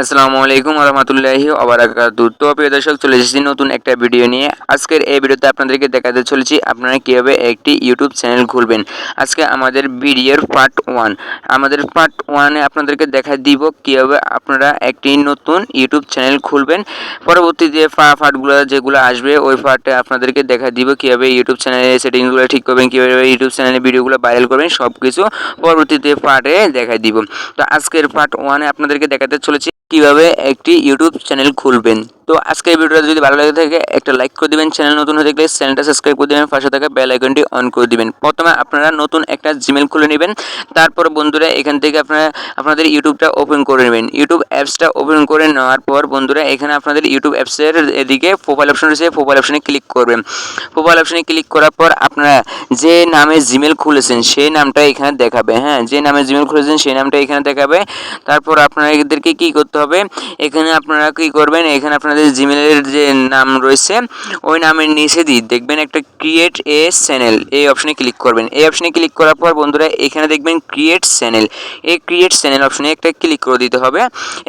আসসালামু আলাইকুম রহমতুল্লাহি ওবরাকাতু। তো প্রিয় দর্শক, চলে এসেছি নতুন একটা ভিডিও নিয়ে। আজকের এই ভিডিওতে আপনাদেরকে দেখাতে চলেছি আপনারা কীভাবে একটি ইউটিউব চ্যানেল খুলবেন। আজকে আমাদের ভিডিওর পার্ট ওয়ান আমাদের পার্ট ওয়ানে আপনাদেরকে দেখা দিব কীভাবে আপনারা একটি নতুন ইউটিউব চ্যানেল খুলবেন। পরবর্তীতে পা পার্টগুলো যেগুলো আসবে, ওই পার্টে আপনাদেরকে দেখা দিব কীভাবে ইউটিউব চ্যানেলের সেটিংসগুলো ঠিক করবেন, কীভাবে ইউটিউব চ্যানেলে ভিডিওগুলো ভাইরাল করবেন সব কিছু পরবর্তীতে পার্টে দেখা দিব। তো আজকের পার্ট ওয়ানে আপনাদেরকে দেখাতে চলেছি কীভাবে একটি ইউটিউব চ্যানেল খুলবেন? তো আজকের ভিডিওটা যদি ভালো লাগে থাকে, একটা লাইক করে দিবেন চ্যানেল নতুন হয়ে থাকলে চ্যানেলটা সাবস্ক্রাইব করে দিবেন, পাশে থাকা বেল আইকনটি অন করে দিবেন। প্রথমে আপনারা নতুন একটা জিমেল খুলে নেবেন, তারপর বন্ধুরা এখান থেকে আপনারা, আপনাদের ইউটিউবটা ওপেন করে নেবেন। ইউটিউব অ্যাপসটা ওপেন করে নেওয়ার পর বন্ধুরা এখানে আপনাদের ইউটিউব অ্যাপসের এদিকে প্রোফাইল অপশন রয়েছে প্রোফাইল অপশনে ক্লিক করবেন। প্রোফাইল অপশনে ক্লিক করার পর আপনারা যে নামে জিমেল খুলেছেন, সেই নামটা এখানে দেখাবে হ্যাঁ? যে নামে জিমেল খুলেছেন, সেই নামটা এখানে দেখাবে। তারপর আপনারা এদেরকে কী করতে হবে? এখানে আপনারা কী করবেন? এখানে আপনাদের জিমেলের যে নাম রয়েছে, ওই নামের নিচে দিয়ে দেখবেন একটা ক্রিয়েট এ চ্যানেল এই অপশনে ক্লিক করবেন। এই অপশনে ক্লিক করার পর বন্ধুরা, এখানে দেখবেন ক্রিয়েট চ্যানেল এই ক্রিয়েট চ্যানেল অপশনে একটা ক্লিক করে দিতে হবে।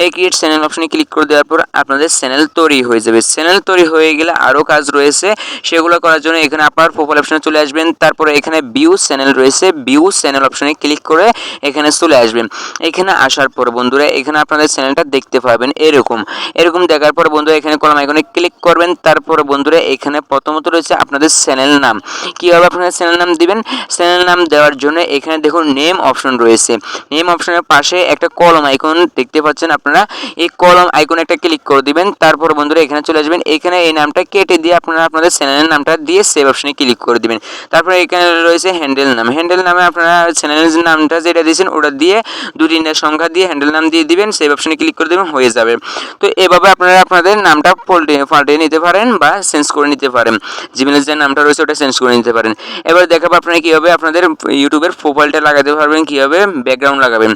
এই ক্রিয়েট চ্যানেল অপশনে ক্লিক করে দেওয়ার পর আপনাদের চ্যানেল তৈরি হয়ে যাবে। চ্যানেল তৈরি হয়ে গেলে আরও কাজ রয়েছে। সেগুলো করার জন্য এখানে আপনার প্রোফাইল অপশনে চলে আসবেন। তারপরে এখানে ভিউ চ্যানেল রয়েছে। ভিউ চ্যানেল অপশনে ক্লিক করে এখানে চলে আসবেন। এখানে আসার পর বন্ধুরা, এখানে আপনাদের চ্যানেলটা দেখতে পাবেন এরকম। এরকম দেখার পর বন্ধুরা এখানে কলম আইকনে ক্লিক করবেন, তারপর বন্ধুরা এখানে প্রথমত রয়েছে আপনাদের চ্যানেল নাম। কীভাবে আপনাদের চ্যানেল নাম দিবেন? চ্যানেল নাম দেওয়ার জন্য এখানে দেখুন নেম অপশন রয়েছে। নেম অপশনের পাশে একটা কলম আইকন দেখতে পাচ্ছেন আপনারা। এই কলম আইকনে একটা ক্লিক করে দিবেন, তারপর বন্ধুরা এখানে চলে আসবেন। এখানে এই নামটা কেটে দিয়ে আপনারা আপনাদের চ্যানেলের নামটা দিয়ে সেভ অপশনে ক্লিক করে দিবেন। তারপরে এখানে রয়েছে হ্যান্ডেল নাম। হ্যান্ডেল নামে আপনারা চ্যানেলের নামটা যেটা দিয়েছেন ওটা দিয়ে দু তিনটা সংখ্যা দিয়ে হ্যান্ডেল নাম দিয়ে দিবেন সেভ অপশনে ক্লিক করে দেবেন, হয়ে যাবে। তো এভাবে আপনারা আপনাদের নামটা পাল্টে পাল্টে নিতে পারেন বা চেঞ্জ করে নিতে পারেন। জিমেলের যে নামটা রয়েছে, ওটা চেঞ্জ করে নিতে পারেন। এবার দেখাবো আপনারা কীভাবে আপনাদের ইউটিউবের প্রোফাইলটা লাগাতে পারবেন, কীভাবে ব্যাকগ্রাউন্ড লাগাবেন।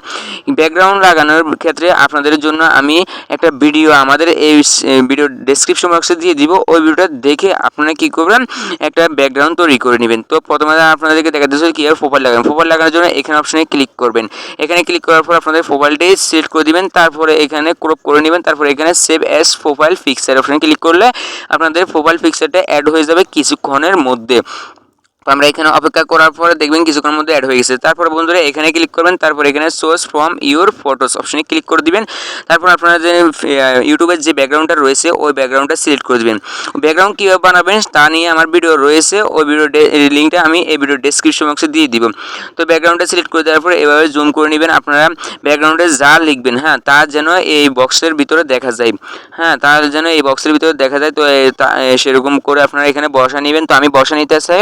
ব্যাকগ্রাউন্ড লাগানোর ক্ষেত্রে আপনাদের জন্য আমি একটা ভিডিও আমাদের এই ভিডিও ডেসক্রিপশন বক্সে দিয়ে দিব। ওই ভিডিওটা দেখে আপনারা কী করবেন, একটা ব্যাকগ্রাউন্ড তৈরি করে নেবেন। তো প্রথমে আপনাদেরকে দেখাতে চাই কীভাবে প্রোফাইল লাগাবেন। প্রোফাইল লাগানোর জন্য এখানে অপশনে ক্লিক করবেন। এখানে ক্লিক করার পর আপনাদের প্রোফাইলটি সিলেক্ট করে দিবেন, তারপরে এখানে ক্রপ করে নেবেন, তারপরে এখানে সেভ অ্যাস প্রোফাইল পিকচার অপশানে ক্লিক করলে আপনাদের প্রোফাইল পিকচারটা অ্যাড হয়ে যাবে কিছুক্ষণের মধ্যে। তো আমরা এখানে অপেক্ষা করার পরে দেখবেন কিছুক্ষণের মধ্যে অ্যাড হয়ে গেছে। তারপর বন্ধুরা এখানে ক্লিক করবেন, তারপর এখানে সোর্স ফ্রম ইউর ফটোস অপশনে ক্লিক করে দিবেন। তারপর আপনারা যে ইউটিউবের যে ব্যাকগ্রাউন্ডটা রয়েছে, ওই ব্যাকগ্রাউন্ডটা সিলেক্ট করে দেবেন। ব্যাকগ্রাউন্ড কীভাবে বানাবেন তা নিয়ে আমার ভিডিও রয়েছে, ওই ভিডিও লিঙ্কটা আমি এই ভিডিও ডেসক্রিপশন বক্সে দিয়ে দিব। তো ব্যাকগ্রাউন্ডটা সিলেক্ট করে দেওয়ার পরে এভাবে জুম করে নেবেন, আপনারা ব্যাকগ্রাউন্ডে যা লিখবেন হ্যাঁ তা যেন এই বক্সের ভিতরে দেখা যায়। হ্যাঁ তা যেন এই বক্সের ভিতরে দেখা যায়, তো সেরকম করে আপনারা এখানে বসা নেবেন। তো আমি বসা নিতে চাই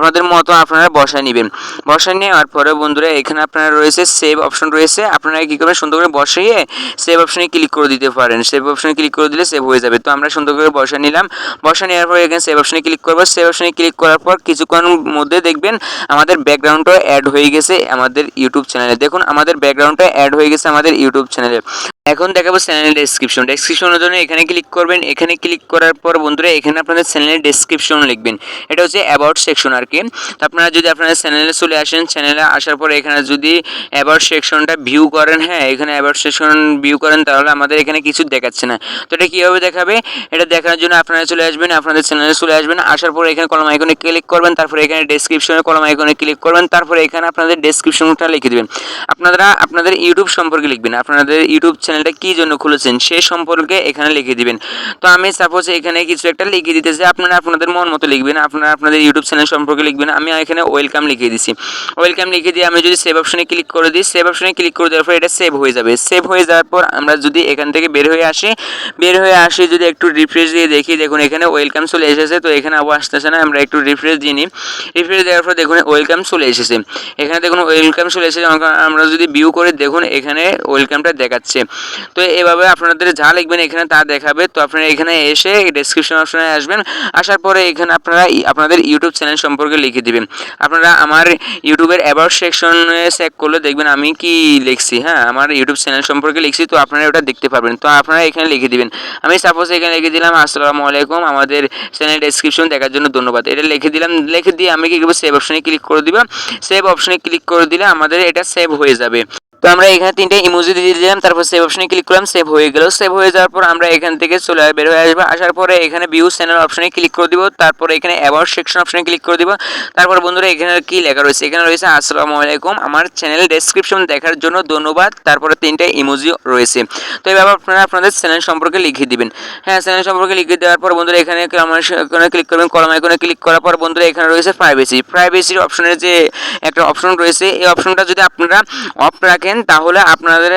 আপনাদের মতো আপনারা বসায় নেবেন। বসায় নেওয়ার পরে বন্ধুরা, এখানে আপনারা রয়েছে সেভ অপশন রয়েছে। আপনারা কী করবেন, সুন্দর করে বসিয়ে সেভ অপশনে ক্লিক করে দিতে পারেন। সেভ অপশনে ক্লিক করে দিলে সেভ হয়ে যাবে। তো আমরা সুন্দর করে বসা নিলাম। বসা নেওয়ার পরে এখানে সেভ অপশনে ক্লিক করব। সেভ অপশনে ক্লিক করার পর কিছুক্ষণ মধ্যে দেখবেন আমাদের ব্যাকগ্রাউন্ডটা অ্যাড হয়ে গেছে আমাদের ইউটিউব চ্যানেলে দেখুন, আমাদের ব্যাকগ্রাউন্ডটা অ্যাড হয়ে গেছে আমাদের ইউটিউব চ্যানেলে এখন দেখাবো চ্যানেল ডেসক্রিপশন ডেসক্রিপশনের জন্য এখানে ক্লিক করবেন। এখানে ক্লিক করার পর বন্ধুরা, এখানে আপনাদের চ্যানেলের ডেসক্রিপশন লিখবেন। এটা হচ্ছে অ্যাবাউট সেকশন আর কি। তো আপনারা যদি আপনাদের চ্যানেলে চলে আসেন চ্যানেলে আসার পর এখানে যদি অ্যাবাউট সেকশনটা ভিউ করেন হ্যাঁ এখানে অ্যাবাউট সেকশন ভিউ করেন, তাহলে আমাদের এখানে কিছু দেখাচ্ছে না। তো এটা কীভাবে দেখাবে? এটা দেখার জন্য আপনারা চলে আসবেন, আপনাদের চ্যানেলে চলে আসবেন। আসার পর এখানে কলম আইকনে ক্লিক করবেন, তারপরে এখানে ডেসক্রিপশনে কলম আইকনে ক্লিক করবেন, তারপরে এখানে আপনাদের ডেসক্রিপশনটা লিখে দেবেন। আপনারা আপনাদের ইউটিউব সম্পর্কে লিখবেন। আপনাদের ইউটিউব চ্যানেলটা কী জন্য খুলেছেন সে সম্পর্কে এখানে লিখে দিবেন। তো আমি সাপোজ এখানে কিছু একটা লিখে দিতেছি, আপনারা আপনাদের মন মতো লিখবেন, আপনারা আপনাদের ইউটিউব চ্যানেল সম্পর্কে লিখবেন, আমি এখানে ওয়েলকাম লিখে দিছি। ওয়েলকাম লিখে দিয়ে আমি যদি সেভ অপশনে ক্লিক করে দিই সেভ অপশনে ক্লিক করে দেওয়ার পর এটা সেভ হয়ে যাবে। সেভ হয়ে যাওয়ার পর আমরা যদি এখান থেকে বের হয়ে আসি, বের হয়ে আসি যদি একটু রিফ্রেশ দিয়ে দেখি, দেখুন এখানে ওয়েলকাম চলে এসেছে, তো এখানে আবার আসতেছে না, আমরা একটু রিফ্রেশ দিয়ে নিই। রিফ্রেশ দেওয়ার পর দেখুন ওয়েলকাম চলে এসেছে। এখানে দেখুন ওয়েলকাম চলে এসেছে, আমরা যদি ভিউ করে দেখুন এখানে ওয়েলকামটা দেখাচ্ছে। তো এভাবে আপনাদের যা লিখবেন এখানে তা দেখাবে। তো আপনারা এখানে এসে ডেসক্রিপশন অপশনে আসবেন। আসার পরে এখানে আপনারা আপনাদের ইউটিউব চ্যানেল সম্পর্কে লিখে দিবেন। আপনারা আমার ইউটিউবের অ্যাবাউট সেকশনে চেক করলে দেখবেন আমি কি লিখছি হ্যাঁ? আমার ইউটিউব চ্যানেল সম্পর্কে লিখছি, তো আপনারা ওটা দেখতে পারবেন। তো আপনারা এখানে লিখে দিবেন। আমি সাপোজ এখানে লিখে দিলাম, আসসালামু আলাইকুম, আমাদের চ্যানেল ডেসক্রিপশন দেখার জন্য ধন্যবাদ। এটা লিখে দিলাম, লিখে দিয়ে আমি কি করব? সেভ অপশনে ক্লিক করে দিব। সেভ অপশনে ক্লিক করে দিলে আমাদের এটা সেভ হয়ে যাবে। তো আমরা এখানে তিনটে ইমোজি দিয়ে দিলাম, তারপর সেভ অপশনে ক্লিক করলাম সেভ হয়ে গেল। সেভ হয়ে যাওয়ার পর আমরা এখান থেকে চলে বের হয়ে আসব। আসার পরে এখানে ভিউ চ্যানেল অপশনে ক্লিক করে দিব, তারপরে এখানে অ্যাবাউট সেকশন অপশনে ক্লিক করে দিব। তারপর বন্ধুরা, এখানে কি লেখা রয়েছে? এখানে রয়েছে, আসসালামু আলাইকুম, আমার চ্যানেল ডেসক্রিপশন দেখার জন্য ধন্যবাদ। তারপরে তিনটে ইমোজি রয়েছে। তো এইভাবে আপনারা আপনাদের চ্যানেল সম্পর্কে লিখে দিবেন। হ্যাঁ চ্যানেল সম্পর্কে লিখে দেওয়ার পর বন্ধুরা, এখানে এখানে ক্লিক করবেন কলম আইকনে ক্লিক করার পর বন্ধুরা, এখানে রয়েছে প্রাইভেসি প্রাইভেসির অপশনের যে একটা অপশন রয়েছে, এই অপশনটা যদি আপনারা অফ রাখেন তাহলে আপনাদের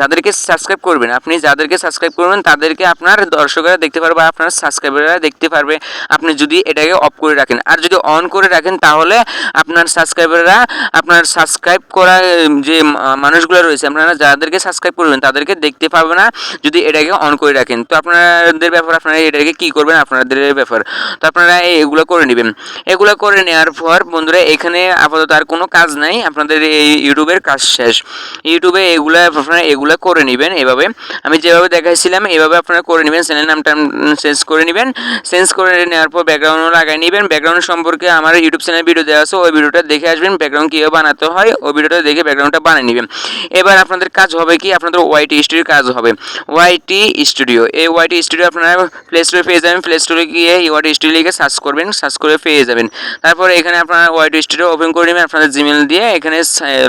যাদেরকে সাবস্ক্রাইব করবেন, আপনি যাদেরকে সাবস্ক্রাইব করবেন, তাদেরকে আপনার দর্শকরা দেখতে পারবে আপনার সাবস্ক্রাইবাররা দেখতে পারবে। আপনি যদি এটাকে অফ করে রাখেন, আর যদি অন করে রাখেন, তাহলে আপনার সাবস্ক্রাইবাররা আপনার সাবস্ক্রাইব করা যে মানুষগুলো রয়েছে, আপনারা যাদেরকে সাবস্ক্রাইব করবেন তাদেরকে দেখতে পাবে না, যদি এটাকে অন করে রাখেন। তো আপনাদের ব্যাপার, আপনারা এটাকে কি করবেন? আপনাদের ব্যাপার। তো আপনারা এগুলো করে নেবেন। এগুলো করে নেওয়ার পর, বন্ধুরা, এখানে আপাতত আর কোনো কাজ নাই, আপনাদের এই ইউটিউবের কাজ শেষ। ইউটিউবে এগুলো আপনারা এগুলো করে নেবেন এভাবে। আমি যেভাবে দেখাইছিলাম, এভাবে আপনারা করে নেবেন চ্যানেল নামটা চেঞ্জ করে নেবেন। চেঞ্জ করে নেওয়ার পর ব্যাকগ্রাউন্ডও লাগাই নেবেন। ব্যাকগ্রাউন্ড সম্পর্কে আমার ইউটিউব চ্যানেল ভিডিও দেওয়া আছে, ওই ভিডিওটা দেখে আসবেন ব্যাকগ্রাউন্ড কীভাবে বানাতে হয়, ওই ভিডিওটা দেখে ব্যাকগ্রাউন্ডটা বানিয়ে নেবেন। এবার আপনাদের কাজ হবে কি? আপনাদের ওয়াইটি স্টুডিওর কাজ হবে। ওয়াইটি স্টুডিও এই ওয়াইটি স্টুডিও আপনারা প্লে স্টোরে পেয়ে যাবেন। প্লে স্টোরে গিয়ে ওয়াইটি স্টুডিও লিখে সার্চ করবেন সার্চ করে পেয়ে যাবেন। তারপর এখানে আপনারা ওয়াইটি স্টুডিও ওপেন করে নেবেন, আপনাদের জিমেল দিয়ে এখানে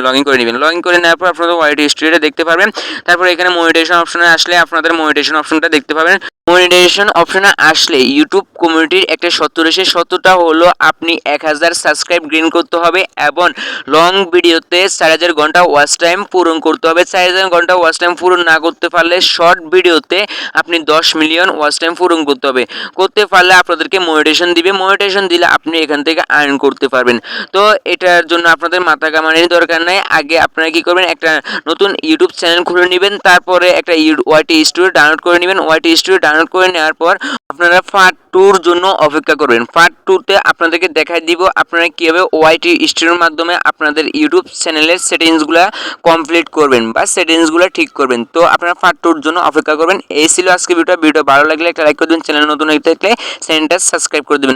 লগ ইন করে নেবেন। লগ ইন করে নেওয়ার পর আপনাদের ওয়াইটি স্টুডিওটা দেখতে পারবেন। তারপর এখানে মনিটেশন অপশনে আসলে আপনাদের মনিটেশন অপশনটা দেখতে পাবেন। মনিটাইজেশন অপশনে আসলে ইউটিউব কমিউনিটির একটা সত্তর রয়েছে সত্যটা হলো আপনি এক হাজার সাবস্ক্রাইব গ্রিন করতে হবে এবং লং ভিডিওতে চার হাজার ঘণ্টা ওয়াচ টাইম পূরণ করতে হবে। চার হাজার ঘণ্টা ওয়াচ টাইম পূরণ না করতে পারলে শর্ট ভিডিওতে আপনি দশ মিলিয়ন ওয়াচ টাইম পূরণ করতে হবে। করতে পারলে আপনাদেরকে মনিটেশন দিবে। মনিটেশন দিলে আপনি এখান থেকে আর্ন করতে পারবেন। তো এটার জন্য আপনাদের মাথা কামানির দরকার নাই। আগে আপনারা কি করবেন? একটা নতুন ইউটিউব চ্যানেল খুলে নেবেন, তারপরে একটা ওয়াইটি স্টুডিও ডাউনলোড করে নেবেন। ওয়াইটি স্টুডিও ডাউনলোড করে নেওয়ার পর আপনারা পার্ট টুর জন্য অপেক্ষা করবেন। পার্ট টুতে আপনাদেরকে দেখাই দিব আপনারা কীভাবে ওয়াইটি স্টুডিওর মাধ্যমে আপনাদের ইউটিউব চ্যানেলের সেটিংসগুলো কমপ্লিট করবেন বা সেটিংসগুলো ঠিক করবেন। তো আপনারা পার্ট টুর জন্য অপেক্ষা করবেন। এই ছিল আজকে ভিডিওটা ভিডিও ভালো লাগলে একটা লাইক করে দেবেন চ্যানেল নতুন হয়ে থাকলে চ্যানেলটা সাবস্ক্রাইব করে দেবেন।